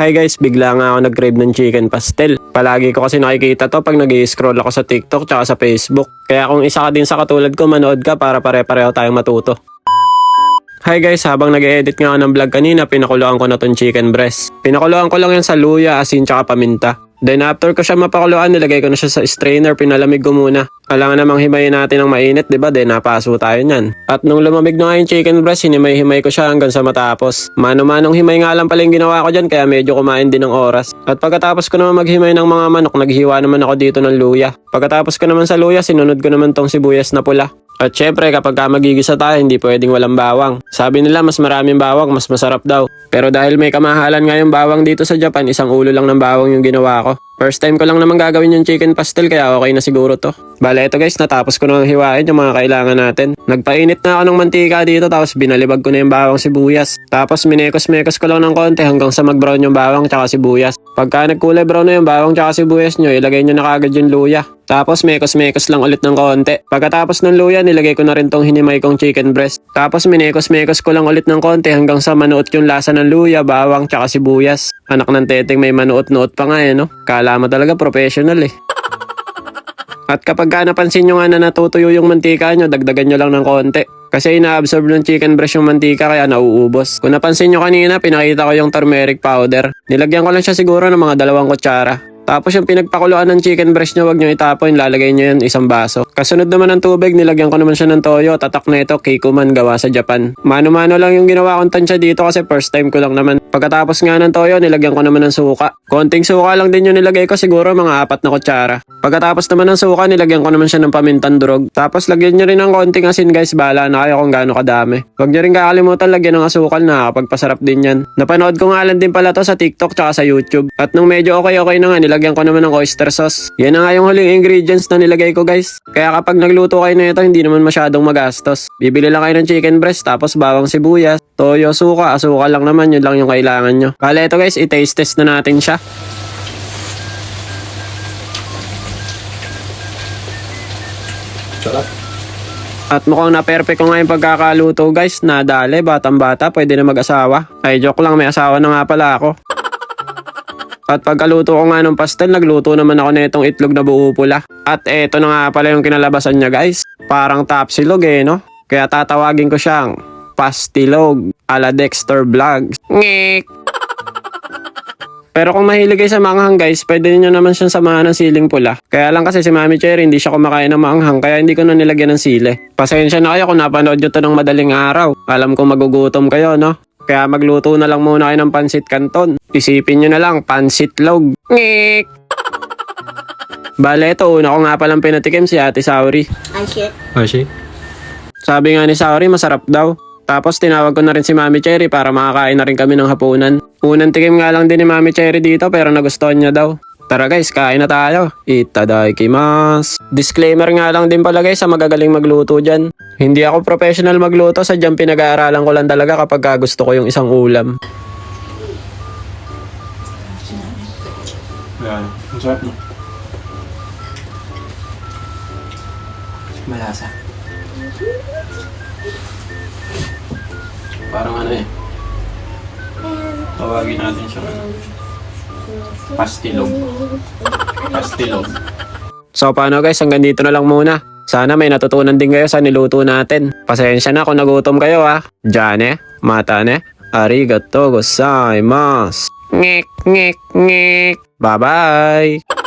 Hi guys, bigla nga ako nag-crave ng chicken pastel. Palagi ko kasi nakikita to pag nag scroll ako sa TikTok tsaka sa Facebook. Kaya kung isa ka din sa katulad ko, manood ka para pare-pareho tayong matuto. Hi guys, habang nag-edit nga ako ng vlog kanina, pinakuloan ko na tong chicken breast. Pinakuloan ko lang yan sa luya, asin tsaka paminta. Then after ko siya mapakuluan, nilagay ko na siya sa strainer, pinalamig ko muna. Kailangan namang himayin natin ng mainit, di ba? Then napaso tayo niyan. At nung lumamig na nga yung chicken breast, hinimay-himay ko siya hanggang sa matapos. Mano-manong himay nga lang pala yung ginawa ko dyan, kaya medyo kumain din ng oras. At pagkatapos ko naman maghimay ng mga manok, naghiwa naman ako dito ng luya. Pagkatapos ko naman sa luya, sinunod ko naman tong sibuyas na pula. At syempre, kapag ka magigisa tayo, hindi pwedeng walang bawang. Sabi nila, mas maraming bawang, mas masarap daw. Pero dahil may kamahalan nga yung bawang dito sa Japan, isang ulo lang ng bawang yung ginawa ko. First time ko lang naman gagawin yung chicken pastel, kaya okay na siguro to. Bale, ito guys, natapos ko nang hiwain yung mga kailangan natin. Nagpainit na ako ng mantika dito, tapos binalibag ko na yung bawang sibuyas. Tapos minekos-mekos ko lang ng konti hanggang sa mag-brown yung bawang tsaka sibuyas. Pagka nagkulay brown na yung bawang tsaka sibuyas nyo, ilagay nyo na kagad yung luya. Tapos mekos-mekos lang ulit ng konti. Pagkatapos ng luya, nilagay ko na rin tong hinimay kong chicken breast. Tapos minekos-mekos ko lang ulit ng konti hanggang sa manuot yung lasa ng luya, bawang, tsaka sibuyas. Anak ng teteng may manuot-nuot pa nga eh, no? Kala mo talaga professional eh. At kapag ka napansin nyo nga na natutuyo yung mantika nyo, dagdagan nyo lang ng konti. Kasi ina-absorb ng chicken breast yung mantika kaya nauubos. Kung napansin nyo kanina, pinakita ko yung turmeric powder. Nilagyan ko lang siya siguro ng mga dalawang kutsara. Tapos yung pinagpakuluan ng chicken breast nyo, wag nyo itapon, lalagay nyo yan isang baso. Kasunod naman ng tubig, nilagyan ko naman siya ng toyo, tatak na ito, keikuman gawa sa Japan. Mano-mano lang yung ginawa kong tansya dito kasi first time ko lang naman. Pagkatapos nga ng toyo, nilagyan ko naman ng suka. Konting suka lang din yung nilagay ko, siguro mga apat na kutsara. Pagkatapos naman ng suka, nilagyan ko naman siya ng pamintan durog. Tapos lagyan nyo rin ng konting asin guys, bahala na kayo kung gaano kadami. Huwag nyo rin kakalimutan lagyan ng asukal na kapagpasarap din yan. Napanood ko nga lang din pala to sa TikTok tsaka sa YouTube. At nung medyo okay-okay na nga, nilagyan ko naman ng oyster sauce. Yan na nga yung huling ingredients na nilagay ko guys. Kaya kapag nagluto kayo na ito, hindi naman masyadong magastos. Bibili lang kayo ng chicken breast, tapos bawang sibuyas, toyo, suka, asukal lang naman, yun lang yung kailangan nyo. Kala ito guys, i-taste test na natin siya. Sarap. At mukhang na-perfect ko nga yung pagkakaluto guys. Nadali, batang bata, pwede na mag-asawa. Ay, joke lang, may asawa na nga pala ako. At pagkaluto ko nga ng pastel, nagluto naman ako na itong itlog na buo pula. At eto na nga pala yung kinalabasan niya guys. Parang tapsilog eh, no? Kaya tatawagin ko siyang pastilog ala Dexter Vlogs. Ngek! Pero kung mahilig kayo sa manghang guys, pwede niyo naman siyang samahan ng siling pula. Kaya lang kasi si Mami Cherry hindi siya kumakain ng manghang kaya hindi ko na nilagyan ng sili. Pasensya na kayo kung napanood nyo to ng madaling araw. Alam ko magugutom kayo, no? Kaya magluto na lang muna kayo ng pansit canton. Isipin nyo na lang, pansit log. Ngek! Bale, ito, una ko nga palang pinatikim si Ate Sauri. Ay, shit. Ashi? Sabi nga ni Sauri, masarap daw. Tapos tinawag ko na rin si Mami Cherry para makakain na rin kami ng hapunan. Unang tikim nga lang din ni Mami Cherry dito pero nagustuhan niya daw. Tara guys, kain na tayo. Itadakimasu. Disclaimer nga lang din pala guys sa magagaling magluto dyan. Hindi ako professional magluto, sadyang pinag-aaralan ko lang talaga kapag ka gusto ko yung isang ulam. Yan. Ang sarap no? Malasa. Parang ano eh. Tawagin natin siya pastilog. Pastilog. So paano guys, hanggang dito na lang muna. Sana may natutunan din kayo sa niluto natin. Pasensya na kung nagutom kayo ha. Jane, mata ne, arigato gozaimasu. Ngek, ngek, ngek. Bye-bye!